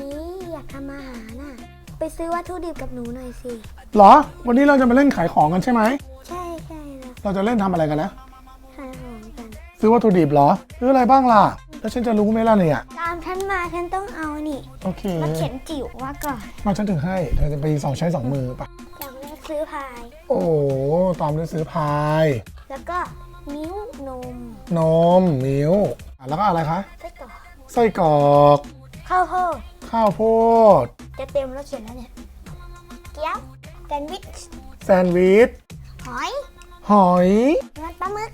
นี้อยากทำอาหารน่ะ ไปซื้อวัตถุดิบกับหนูหน่อยสิ เหรอ วันนี้เราจะมาเล่นขายของกันใช่ไหม ใช่ใช่แล้วเราจะเล่นทำอะไรกันนะ ขายของกัน ซื้อวัตถุดิบเหรอ ซื้ออะไรบ้างล่ะ แล้วฉันจะรู้ไหมล่ะเนี่ย ตามฉันมาฉันต้องเอานี่โอเครถเข็นจิ๋วว่าก่อนมาฉันถึงให้เธอจะไปสองใช้สองมือปะอย่างแรกซื้อพาย โอ้โหตามด้วยซื้อพาย แล้วก็มิ้วนมนม มิ้วอะแล้วก็อะไรคะไส้กรอกไส้กรอกข้าวโพด ข้าวโพด จะเต็มรถเข็นแล้วเนี่ย เกี๊ยวแซนด์วิช แซนด์วิช หอยหอยเนื้อปลาหมึก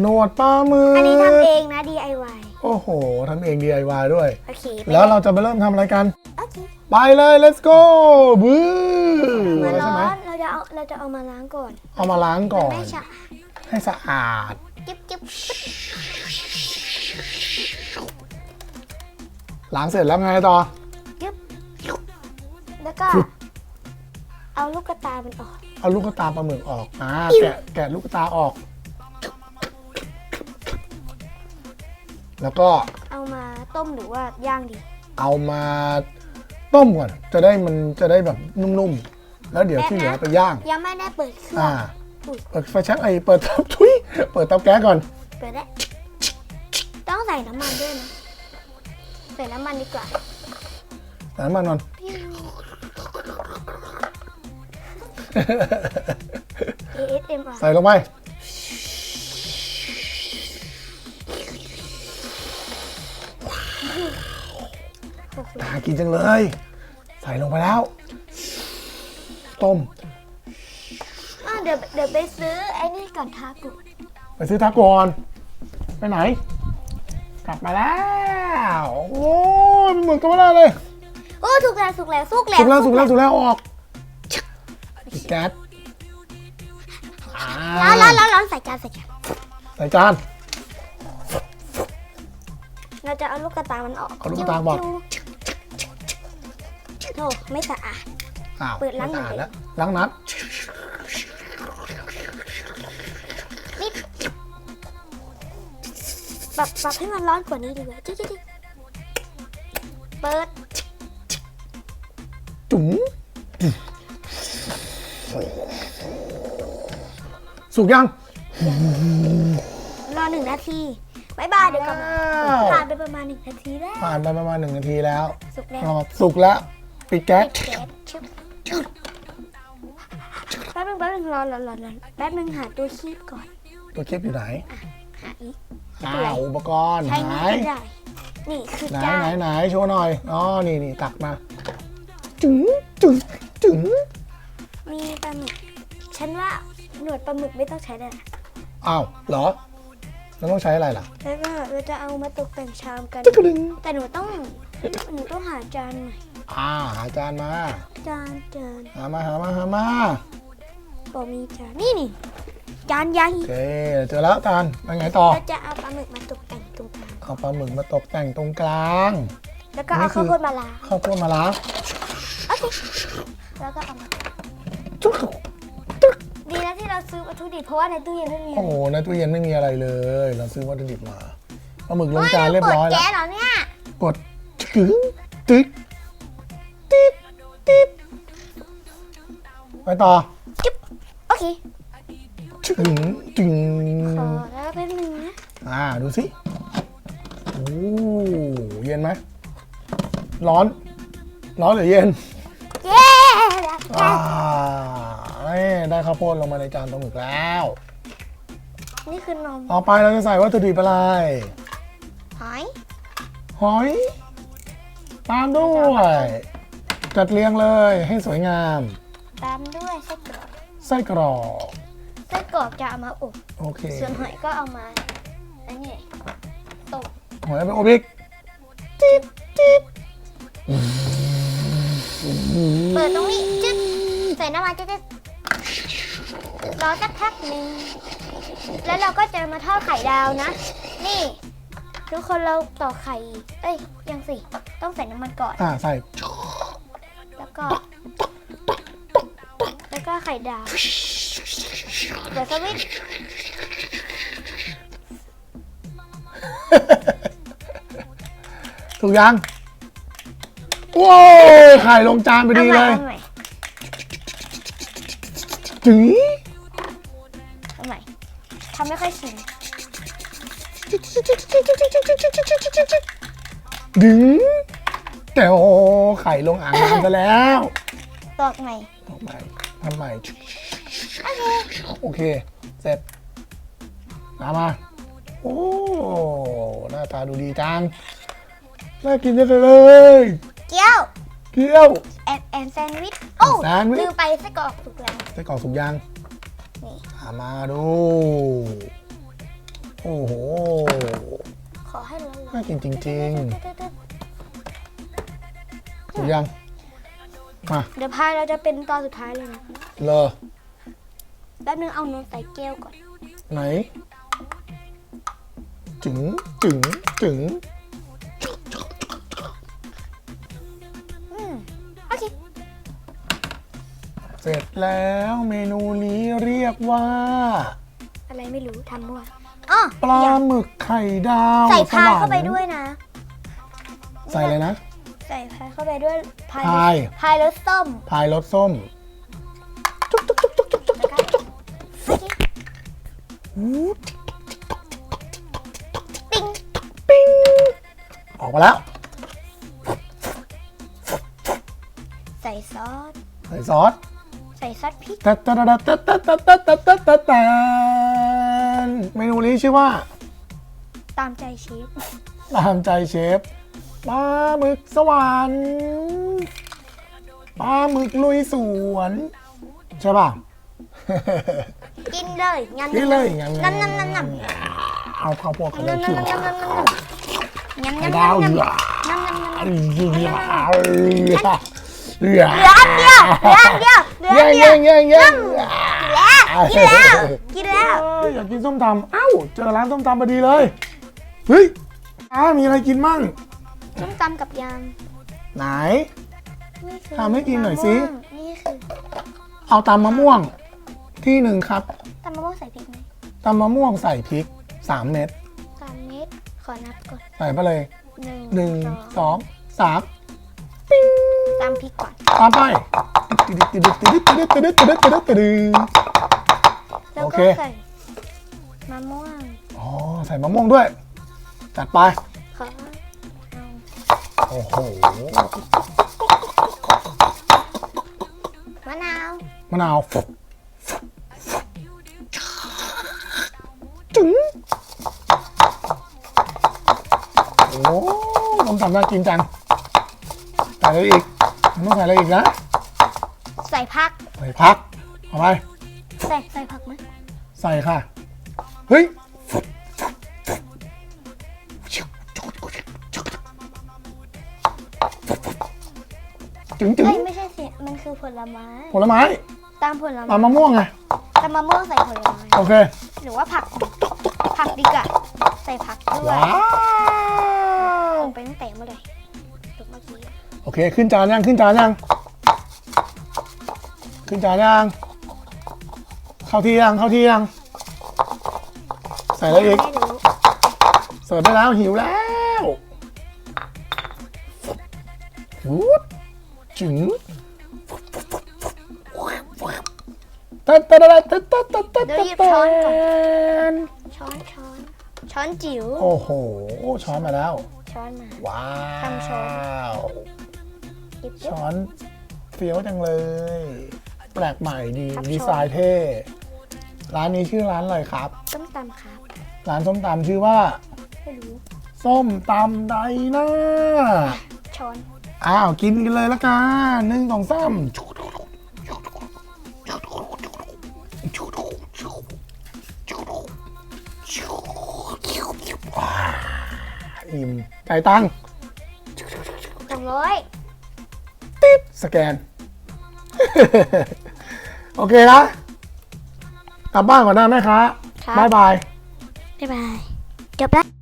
หนวดปลาหมึกอันนี้ทำเองนะ DIY โอ้โหทำเอง DIY ด้วย โอเคไปแล้วเราจะไปเริ่มทำอะไรกัน โอเคไปเลย let's go บื้อมาใช่ร้อไหมนเราจะเอาเราจะเอามาล้างก่อนเอามาล้างก่อน ไม่ฉะให้สะอาด จิ๊บจิ๊บล้างเสร็จแล้วไงต่อจิ๊บแล้ว ก็เอาลูกกระตามันออก เอาลูกตาปลาหมึกออกอ่าแกะแกะลูกตาออก แล้วก็เอามาต้มหรือว่าย่างดีเอามาต้มก่อน จะได้มันจะได้แบบนุ่มๆ แล้วเดี๋ยวที่เหลือไปย่าง ยังไม่ได้เปิดเครื่องอ่าอุ๊ยเปิดไฟแช็กไอเปิดเตาทุยเปิดเตาแก๊สก่อน เปิดได้ ต้องใส่น้ำมันด้วยนะ ใส่น้ำมันดีกว่าใส่น้ำมันก่อน ASMR ใส่ลงไปโอ้โหน่ากินจังเลย ใส่ลงไปแล้ว ต้มอะเดี๋ยวเดี๋ยวไปซื้อไอ้นี่ก่อนทากุไปซื้อทาก่อน ไปไหน กลับมาแล้ว โอ้ยเหมือนกันไม่ได้เลย โอ้สุกแล้วสุกแล้วสุกแล้วสุกแล้วสุกแล้วสุกแล้วออกปิด แก๊สอ่าร้อนร้อนร้อนร้อนใส่จานใส่จานใส่จาน เราจะเอาลูกกระตามันออกเอาลูกกระตาออก จิ้วโธ่ไม่สะอาด อ้าวเปิดล้างไม่สะอาดหน่อยแล้วล้างนัดนิดปรับปรับให้มันร้อนกว่านี้ดีกว่าจิ๊ดจิ๊ดจิ๊ดเปิดจุ๋ม สุกยังรอหนึ่งนาทีบายบายเดี๋ยวกลับมาว้าวผ่านไปประมาณหนึ่งนาทีแล้ว ผ่านไปประมาณหนึ่งนาทีแล้วสุกแล้วอ๋อสุกแล้วปิดแก๊สปิดแก๊สชึบแป๊บนึงแป๊บนึงรอรอรอรอแป๊บนึงหาตัวคีบก่อน ตัวคลิปอยู่ไหนหาอีกอ้าวอุปกรณ์ใช้ไหนนี้ก็ได้นี่คือไหนจาไหนนไหนโชว์หน่อยอ๋อนี่นี่ตักมาจุ๋มจุ๋มจุ๋มมีป ลาหมึก ฉันว่าหนวดปลาหมึกไม่ต้องใช้ได้นะอ้าวเหรอแล้วต้องใช้อะไรล่ะแล้วก็เราจะเอามาตกแต่งชามกันจิ๊กกระดึงแต่หนูต้องหนูต้องหาจานใหม่อ่าหาจานมาจานจานหามาหามาหามาบอกมีจานนี่นี่จานใหญ่โอเคเจอแล้วจานไปไงต่อ เราจะเอาปลาหมึกมาตกแต่งตรงกลางเอาปลาหมึกมาตกแต่งตรงกลางแล้วก็นี่เอาคือข้าวโพดมาล้างข้าวโพดมาล้างโอเคแล้วก็เอามา จุ๊กดีนะที่เราซื้อวัตถุดิบเพราะว่าในตู้เย็นไม่มีโอ้โหในตู้เย็นไม่มีอะไรเลย เราซื้อวัตถุดิบมาปลาหมึกลงฮ้จานเรียบร้อยปิดแล้ว แก๊สเหรอเนี่ยกดตึ๊งตึ๊กติ๊บติ๊บไปต่อโอเคถึงจึงขอแล้วแป๊บนึงนะอ่าดูสิโอ้เย็นไหมร้อน ร้อนหรือเย็น เย้ อ่านี่ ได้ข้าวโพดลงมาในจานปลาหมึกแล้ว นี่คือนมต่อไปเราจะใส่วัตถุดิบอะไร หอย หอย ตามด้วย จัดเรียงเลยให้สวยงาม ตามด้วยไส้กรอกไส้กรอกไส้กรอกจะเอามาอบโอเคส่วนหอยก็เอามาอันนี้ตบหอยเอาไปอบอีกจิ๊บจิ๊บเปิดตรงนี้จึ๊บใส่น้ำมันจึ๊บร อสักพักหนึ่ง แล้วเราก็จะมาทอดไข่ดาวนะ นี่ ทุกคนเราต่อกไข่ เอ้ย ยังสิ ต้องใส่น้ำมันก่อน อ่าใส่แล้วก็ แล้วก็ไข่ดาวเปิดสวิตช์ถูกยังโว้ยไข่ลงจานไปเอาดีใหม่เลยเอาใหม่ถึง ดึง แต่โอ้ไข่ลงอ่างน้ำซะแล้วตอกใหม่ทำใหม่ทำใหม่โอเค เสร็จมามา โอ้ หน้าตาดูดีจัง น่ากินจังเลย เกี๊ยวเกี๊ยวแอนแอนแซนด์วิช โอ้แซนด์วิช ลืมไปไส้กรอกสุกแล้ว ไส้กรอกสุกยางนี่หามาดู โอ้โห ขอให้ร้อนน่ากินจริงๆๆสุกยัง มาเดี๋ยวพายเราจะเป็นตอนสุดท้ายเลยนะเลอแป๊บนึงเอานมใส่แก้วก่อน ไหน จึงจึงจึงอืมโอเค เสร็จแล้วเมนูนี้เรียกว่า อะไรไม่รู้ทำมั่ว อ๋อปลาหมึกไข่ดาวใส่พายสวรรค์เข้าไปด้วยนะ ใส่เลยนะ ใส่พายเข้าไปด้วยพายพายพายรสส้มพายรสส้มจุ๊กจุ๊กจุ๊กจุ๊กจุ๊กจุ๊กแล้วก็โอเคปิ้งปิ้งออกมาแล้ว ใส่ซอส ใส่ซอส ใส่ซอสพริกตะตะตะตะตะตะตะตะตะตะตะ เมนูนี้ชื่อว่าตามใจเชฟตามใจเชฟปลาหมึกสวรรค์ปลาหมึกลุยสวน ใช่ป่ะ กินเลยงำนี่เลยงำงำงำงำงำเอาข้าวโพดเขาเลยงำขิงงำงำงำงำงำไข่งำดาวงำเหงำลืองำงำงำเหลือเหลือเหลือเหลืออันเดียวเหลืออันเดียวเหลืออันเดีเย้ยวเย้เย้ กินแล้ว กินแล้ว เอ้ยอยากกินส้มตำเอ้า เจอร้านส้มตำพอดีเลย เฮ้ยอ้ามีอะไรกินมั่งส้มตำกับยไหนำนี่คือทำให้กินหน่อยสิ มะม่วงนี่คือเอาตำมะม่วง ที่หนึ่งครับตำมะม่วงใส่พริกไหมตำมะม่วงใส่พริกสามเม็ดสามเม็ดขอนับก่อนใส่ไปเลยหนึ่งหนึ่งสองสองสามตำพริกก่อนตามไปตึ๊ดตึ๊ดตึ๊ดตึ๊ดตึ๊ดตึ๊ดตึ๊ดตึ๊ดตึ๊ดตึ๊ด แล้วโอก็เค ใส่มะม่วงอ๋อใส่มะม่วงด้วย จัดไป ขอเอาโอ้โห มะนาวมะนาวจึงโอ้ต้มตำน่ากินจังใส่อะไรอีกมันต้องใส่อะไรอีกนะ ใส่ผักใส่พัก เอาไป ใส่ใส่ผักไหมใส่ค่ะ เฮ้ย จึงจึงเอ้ยไม่ใช่สิมันคือผลไม้ ผลไม้ตามผลไม้ตามมะม่วงไง ตามมะม่วงใส่ผลไม้ โอเค หรือว่าผัก ผักดีกว่าใส่ผักด้วยว้าวลงไปตั้งแต่เมื่อไหร่ตกเมื่อกี้ โอเค ขึ้นจานยัง ขึ้นจานยัง ขึ้นจานยัง เข้าที่ยังเข้าที่ยัง ใส่อะไรอีกไม่รู้เสิร์ฟได้แล้วหิวแล้ววูดจึงตัดตัดตัดตัดตัดตัดตัดเดี๋ยวหยิบช้อนก่อน ช้อนช้อนช้อนจิ๋วโอ้โห ช้อนมาแล้ว ช้อนมา ว้าทำช้อน ว หยิบช้อนเฟี้ยวจังเลย แปลกใหม่ดีครับ ดีไซน์เท่ ร้านนี้ชื่อร้านอะไรครับ ต้มตำครับ ร้านส้มตำชื่อว่า ไม่รู้ ส้มตำไดนาช้อน อ้าว กินกันเลยละกันหนึ่งสองสามว้าอิ่มจ่ายตังค์สองร้อยติ๊บสแกน โอเคนะ กลับบ้านก่อนนะแม่ค้าครับ บ๊ายบาย บ๊ายบายจบแล้ว